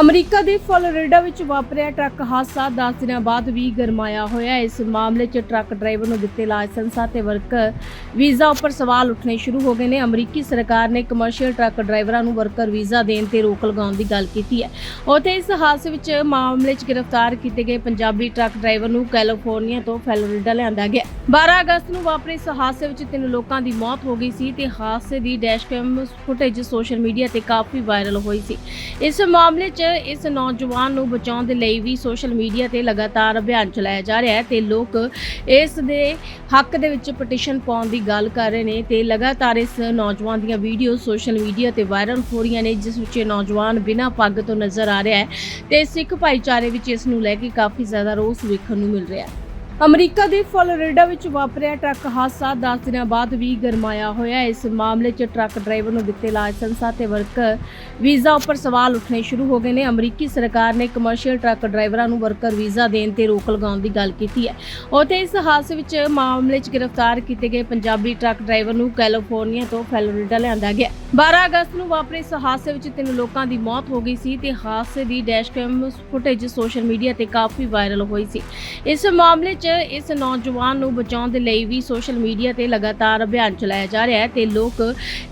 America ਦੇ Florida ਵਿੱਚ ਵਾਪਰਿਆ ਟਰੱਕ ਹਾਦਸਾ। 10 ਦਿਨਾਂ ਬਾਅਦ ਵੀ ਗਰਮਾਇਆ ਹੋਇਆ। ਇਸ ਮਾਮਲੇ 'ਚ ਟਰੱਕ ਡਰਾਈਵਰ ਨੂੰ ਦਿੱਤੇ ਲਾਇਸੈਂਸਾਂ ਅਤੇ ਵਰਕਰ ਵੀਜ਼ਾ ਉੱਪਰ ਸਵਾਲ ਉੱਠਣੇ ਸ਼ੁਰੂ ਹੋ ਗਏ ਨੇ। ਅਮਰੀਕੀ ਸਰਕਾਰ ਨੇ ਕਮਰਸ਼ੀਅਲ ਟਰੱਕ ਡਰਾਈਵਰਾਂ ਨੂੰ ਵਰਕਰ ਵੀਜ਼ਾ ਦੇਣ ਤੇ ਰੋਕ ਲਗਾਉਣ ਦੀ ਗੱਲ ਕੀਤੀ ਹੈ। ਉੱਥੇ ਇਸ ਹਾਦਸੇ ਵਿੱਚ ਮਾਮਲੇ 'ਚ ਗ੍ਰਿਫਤਾਰ ਕੀਤੇ ਗਏ ਪੰਜਾਬੀ ਟਰੱਕ ਡਰਾਈਵਰ ਨੂੰ ਕੈਲੀਫੋਰਨੀਆ ਤੋਂ ਫਲੋਰੀਡਾ ਲਿਆਂਦਾ ਗਿਆ। 12 ਅਗਸਤ ਨੂੰ ਵਾਪਰੇ ਇਸ ਹਾਦਸੇ ਵਿੱਚ ਤਿੰਨ ਲੋਕਾਂ ਦੀ ਮੌਤ ਹੋ ਗਈ ਸੀ ਤੇ ਹਾਦਸੇ ਦੀ ਡੈਸ਼ਕੈਮ ਫੁਟੇਜ ਸੋਸ਼ਲ ਮੀਡੀਆ ਤੇ ਕਾਫੀ ਵਾਇਰਲ ਹੋਈ ਸੀ। ਇਸ ਮਾਮਲੇ 'ਚ ਇਸ ਨੌਜਵਾਨ ਨੂੰ ਬਚਾਉਣ ਦੇ ਲਈ ਵੀ ਸੋਸ਼ਲ ਮੀਡੀਆ ਤੇ ਲਗਾਤਾਰ ਅਭਿਆਨ ਚਲਾਇਆ ਜਾ ਰਿਹਾ ਹੈ ਤੇ ਲੋਕ ਇਸ ਦੇ ਹੱਕ ਦੇ ਵਿੱਚ ਪਟੀਸ਼ਨ ਪਾਉਣ ਦੀ ਗੱਲ ਕਰ ਰਹੇ ਨੇ ਤੇ ਲਗਾਤਾਰ ਇਸ ਨੌਜਵਾਨ ਦੀਆਂ ਵੀਡੀਓ ਸੋਸ਼ਲ ਮੀਡੀਆ ਤੇ ਵਾਇਰਲ ਹੋ ਰਹੀਆਂ ਨੇ, ਜਿਸ ਵਿੱਚ ਇਹ ਨੌਜਵਾਨ ਬਿਨਾਂ ਪੱਗ ਤੋਂ ਨਜ਼ਰ ਆ ਰਿਹਾ ਹੈ ਤੇ ਸਿੱਖ ਭਾਈਚਾਰੇ ਵਿੱਚ ਇਸ ਨੂੰ ਲੈ ਕੇ ਕਾਫੀ ਜ਼ਿਆਦਾ ਰੋਸ ਵੇਖਣ ਨੂੰ ਮਿਲ ਰਿਹਾ ਹੈ। ਅਮਰੀਕਾ ਦੇ ਫਲੋਰੀਡਾ ਵਿੱਚ ਵਾਪਰਿਆ ਟਰੱਕ ਹਾਦਸਾ। 10 ਦਿਨਾਂ ਬਾਅਦ ਵੀ ਗਰਮਾਇਆ ਹੋਇਆ। ਇਸ ਮਾਮਲੇ 'ਚ ਟਰੱਕ ਡਰਾਈਵਰ ਨੂੰ ਦਿੱਤੇ ਲਾਇਸੈਂਸਾਂ ਅਤੇ ਵਰਕਰ ਵੀਜ਼ਾ ਉੱਪਰ ਸਵਾਲ ਉੱਠਣੇ ਸ਼ੁਰੂ ਹੋ ਗਏ ਨੇ। ਅਮਰੀਕੀ ਸਰਕਾਰ ਨੇ ਕਮਰਸ਼ੀਅਲ ਟਰੱਕ ਡਰਾਈਵਰਾਂ ਨੂੰ ਵਰਕਰ ਵੀਜ਼ਾ ਦੇਣ ਤੇ ਰੋਕ ਲਗਾਉਣ ਦੀ ਗੱਲ ਕੀਤੀ ਹੈ। ਉੱਥੇ ਇਸ ਹਾਦਸੇ ਵਿੱਚ ਮਾਮਲੇ 'ਚ ਗ੍ਰਿਫਤਾਰ ਕੀਤੇ ਗਏ ਪੰਜਾਬੀ ਟਰੱਕ ਡਰਾਈਵਰ ਨੂੰ ਕੈਲੀਫੋਰਨੀਆ ਤੋਂ ਫਲੋਰੀਡਾ ਲਿਆਂਦਾ ਗਿਆ। 12 ਅਗਸਤ ਨੂੰ ਵਾਪਰੇ ਇਸ ਹਾਦਸੇ ਵਿੱਚ ਤਿੰਨ ਲੋਕਾਂ ਦੀ ਮੌਤ ਹੋ ਗਈ ਸੀ ਤੇ ਹਾਦਸੇ ਦੀ ਡੈਸ਼ਕੈਮ ਫੁਟੇਜ ਸੋਸ਼ਲ ਮੀਡੀਆ ਤੇ ਕਾਫੀ ਵਾਇਰਲ ਹੋਈ ਸੀ। ਇਸ ਮਾਮਲੇ 'ਚ ਇਸ ਨੌਜਵਾਨ ਨੂੰ ਬਚਾਉਣ ਦੇ ਲਈ ਵੀ ਸੋਸ਼ਲ ਮੀਡੀਆ ਤੇ ਲਗਾਤਾਰ ਅਭਿਆਨ ਚਲਾਇਆ ਜਾ ਰਿਹਾ ਹੈ ਤੇ ਲੋਕ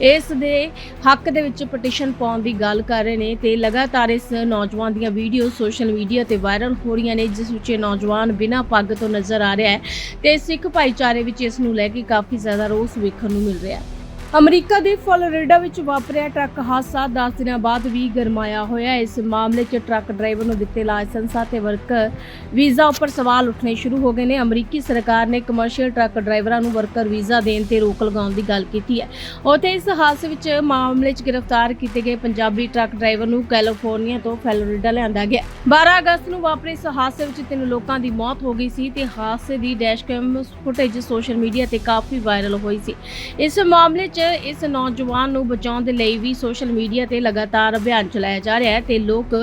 ਇਸ ਦੇ ਹੱਕ ਦੇ ਵਿੱਚ ਪਟੀਸ਼ਨ ਪਾਉਣ ਦੀ ਗੱਲ ਕਰ ਰਹੇ ਨੇ ਤੇ ਲਗਾਤਾਰ ਇਸ ਨੌਜਵਾਨ ਦੀਆਂ ਵੀਡੀਓ ਸੋਸ਼ਲ ਮੀਡੀਆ ਤੇ ਵਾਇਰਲ ਹੋ ਰਹੀਆਂ ਨੇ, ਜਿਸ ਵਿੱਚ ਇਹ ਨੌਜਵਾਨ ਬਿਨਾਂ ਪੱਗ ਤੋਂ ਨਜ਼ਰ ਆ ਰਿਹਾ ਹੈ ਤੇ ਸਿੱਖ ਭਾਈਚਾਰੇ ਵਿੱਚ ਇਸ ਨੂੰ ਲੈ ਕੇ ਕਾਫੀ ਜ਼ਿਆਦਾ ਰੋਸ ਵੇਖਣ ਨੂੰ ਮਿਲ ਰਿਹਾ ਹੈ। ਅਮਰੀਕਾ ਦੇ ਫਲੋਰੀਡਾ ਵਿੱਚ ਵਾਪਰਿਆ ਟਰੱਕ ਹਾਦਸਾ। 10 ਦਿਨਾਂ ਬਾਅਦ ਵੀ ਗਰਮਾਇਆ ਹੋਇਆ। ਇਸ ਮਾਮਲੇ 'ਚ ਟਰੱਕ ਡਰਾਈਵਰ ਨੂੰ ਦਿੱਤੇ ਲਾਇਸੈਂਸਾਂ ਅਤੇ ਵਰਕਰ ਵੀਜ਼ਾ ਉੱਪਰ ਸਵਾਲ ਉੱਠਣੇ ਸ਼ੁਰੂ ਹੋ ਗਏ ਨੇ। ਅਮਰੀਕੀ ਸਰਕਾਰ ਨੇ ਕਮਰਸ਼ੀਅਲ ਟਰੱਕ ਡਰਾਈਵਰਾਂ ਨੂੰ ਵਰਕਰ ਵੀਜ਼ਾ ਦੇਣ ਤੇ ਰੋਕ ਲਗਾਉਣ ਦੀ ਗੱਲ ਕੀਤੀ ਹੈ। ਉੱਥੇ ਇਸ ਹਾਦਸੇ ਵਿੱਚ ਮਾਮਲੇ 'ਚ ਗ੍ਰਿਫਤਾਰ ਕੀਤੇ ਗਏ ਪੰਜਾਬੀ ਟਰੱਕ ਡਰਾਈਵਰ ਨੂੰ ਕੈਲੀਫੋਰਨੀਆ ਤੋਂ ਫਲੋਰੀਡਾ ਲਿਆਂਦਾ ਗਿਆ। 12 ਅਗਸਤ ਨੂੰ ਵਾਪਰੇ ਇਸ ਹਾਦਸੇ ਵਿੱਚ ਤਿੰਨ ਲੋਕਾਂ ਦੀ ਮੌਤ ਹੋ ਗਈ ਸੀ ਤੇ ਹਾਦਸੇ ਦੀ ਡੈਸ਼ਕੈਮ ਫੁਟੇਜ ਸੋਸ਼ਲ ਮੀਡੀਆ ਤੇ ਕਾਫੀ ਵਾਇਰਲ ਹੋਈ ਸੀ। ਇਸ ਮਾਮਲੇ 'ਚ ਇਸ ਨੌਜਵਾਨ ਨੂੰ ਬਚਾਉਣ ਦੇ ਲਈ ਵੀ ਸੋਸ਼ਲ ਮੀਡੀਆ ਤੇ ਲਗਾਤਾਰ ਅਭਿਆਨ ਚਲਾਇਆ ਜਾ ਰਿਹਾ ਹੈ ਤੇ ਲੋਕ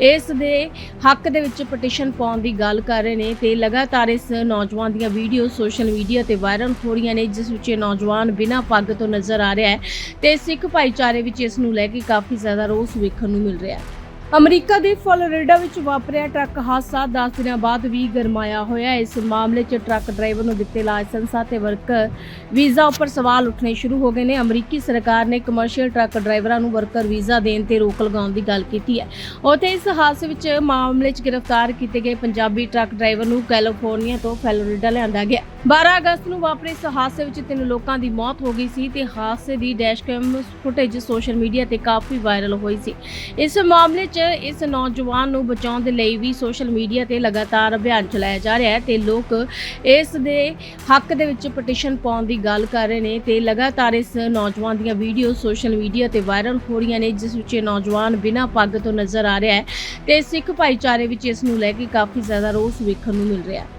ਇਸ ਦੇ ਹੱਕ ਦੇ ਵਿੱਚ ਪਟੀਸ਼ਨ ਪਾਉਣ ਦੀ ਗੱਲ ਕਰ ਰਹੇ ਨੇ ਤੇ ਲਗਾਤਾਰ ਇਸ ਨੌਜਵਾਨ ਦੀਆਂ ਵੀਡੀਓ ਸੋਸ਼ਲ ਮੀਡੀਆ ਤੇ ਵਾਇਰਲ ਹੋ ਰਹੀਆਂ ਨੇ, ਜਿਸ ਵਿੱਚ ਇਹ ਨੌਜਵਾਨ ਬਿਨਾਂ ਪੱਗ ਤੋਂ ਨਜ਼ਰ ਆ ਰਿਹਾ ਹੈ ਤੇ ਸਿੱਖ ਭਾਈਚਾਰੇ ਵਿੱਚ ਇਸ ਨੂੰ ਲੈ ਕੇ ਕਾਫੀ ਜ਼ਿਆਦਾ ਰੋਸ ਵੇਖਣ ਨੂੰ ਮਿਲ ਰਿਹਾ ਹੈ। ਅਮਰੀਕਾ ਦੇ ਫਲੋਰੀਡਾ ਵਿੱਚ ਵਾਪਰਿਆ ਟਰੱਕ ਹਾਦਸਾ। 10 ਦਿਨਾਂ ਬਾਅਦ ਵੀ ਗਰਮਾਇਆ ਹੋਇਆ। ਇਸ ਮਾਮਲੇ 'ਚ ਟਰੱਕ ਡਰਾਈਵਰ ਨੂੰ ਦਿੱਤੇ ਲਾਇਸੈਂਸਾਂ ਅਤੇ ਵਰਕਰ ਵੀਜ਼ਾ ਉੱਪਰ ਸਵਾਲ ਉੱਠਣੇ ਸ਼ੁਰੂ ਹੋ ਗਏ ਨੇ। ਅਮਰੀਕੀ ਸਰਕਾਰ ਨੇ ਕਮਰਸ਼ੀਅਲ ਟਰੱਕ ਡਰਾਈਵਰਾਂ ਨੂੰ ਵਰਕਰ ਵੀਜ਼ਾ ਦੇਣ ਤੇ ਰੋਕ ਲਗਾਉਣ ਦੀ ਗੱਲ ਕੀਤੀ ਹੈ। ਉੱਥੇ ਇਸ ਹਾਦਸੇ ਵਿੱਚ ਮਾਮਲੇ 'ਚ ਗ੍ਰਿਫਤਾਰ ਕੀਤੇ ਗਏ ਪੰਜਾਬੀ ਟਰੱਕ ਡਰਾਈਵਰ ਨੂੰ ਕੈਲੀਫੋਰਨੀਆ ਤੋਂ ਫਲੋਰੀਡਾ ਲਿਆਂਦਾ ਗਿਆ। 12 ਅਗਸਤ ਨੂੰ ਵਾਪਰੇ ਇਸ ਹਾਦਸੇ ਵਿੱਚ ਤਿੰਨ ਲੋਕਾਂ ਦੀ ਮੌਤ ਹੋ ਗਈ ਸੀ ਤੇ ਹਾਦਸੇ ਦੀ ਡੈਸ਼ਕੈਮ ਫੁਟੇਜ ਸੋਸ਼ਲ ਮੀਡੀਆ ਤੇ ਕਾਫੀ ਵਾਇਰਲ ਹੋਈ ਸੀ। ਇਸ ਮਾਮਲੇ 'ਚ ਇਸ ਨੌਜਵਾਨ ਨੂੰ ਬਚਾਉਣ ਦੇ ਲਈ ਵੀ ਸੋਸ਼ਲ ਮੀਡੀਆ ਤੇ ਲਗਾਤਾਰ ਅਭਿਆਨ ਚਲਾਇਆ ਜਾ ਰਿਹਾ ਹੈ ਤੇ ਲੋਕ ਇਸ ਦੇ ਹੱਕ ਦੇ ਵਿੱਚ ਪਟੀਸ਼ਨ ਪਾਉਣ ਦੀ ਗੱਲ ਕਰ ਰਹੇ ਨੇ ਤੇ ਲਗਾਤਾਰ ਇਸ ਨੌਜਵਾਨ ਦੀਆਂ ਵੀਡੀਓ ਸੋਸ਼ਲ ਮੀਡੀਆ ਤੇ ਵਾਇਰਲ ਹੋ ਰਹੀਆਂ ਨੇ, ਜਿਸ ਵਿੱਚ ਇਹ ਨੌਜਵਾਨ ਬਿਨਾਂ ਪੱਗ ਤੋਂ ਨਜ਼ਰ ਆ ਰਿਹਾ ਹੈ ਤੇ ਸਿੱਖ ਭਾਈਚਾਰੇ ਵਿੱਚ ਇਸ ਨੂੰ ਲੈ ਕੇ ਕਾਫੀ ਜ਼ਿਆਦਾ ਰੋਸ ਵੇਖਣ ਨੂੰ ਮਿਲ ਰਿਹਾ ਹੈ।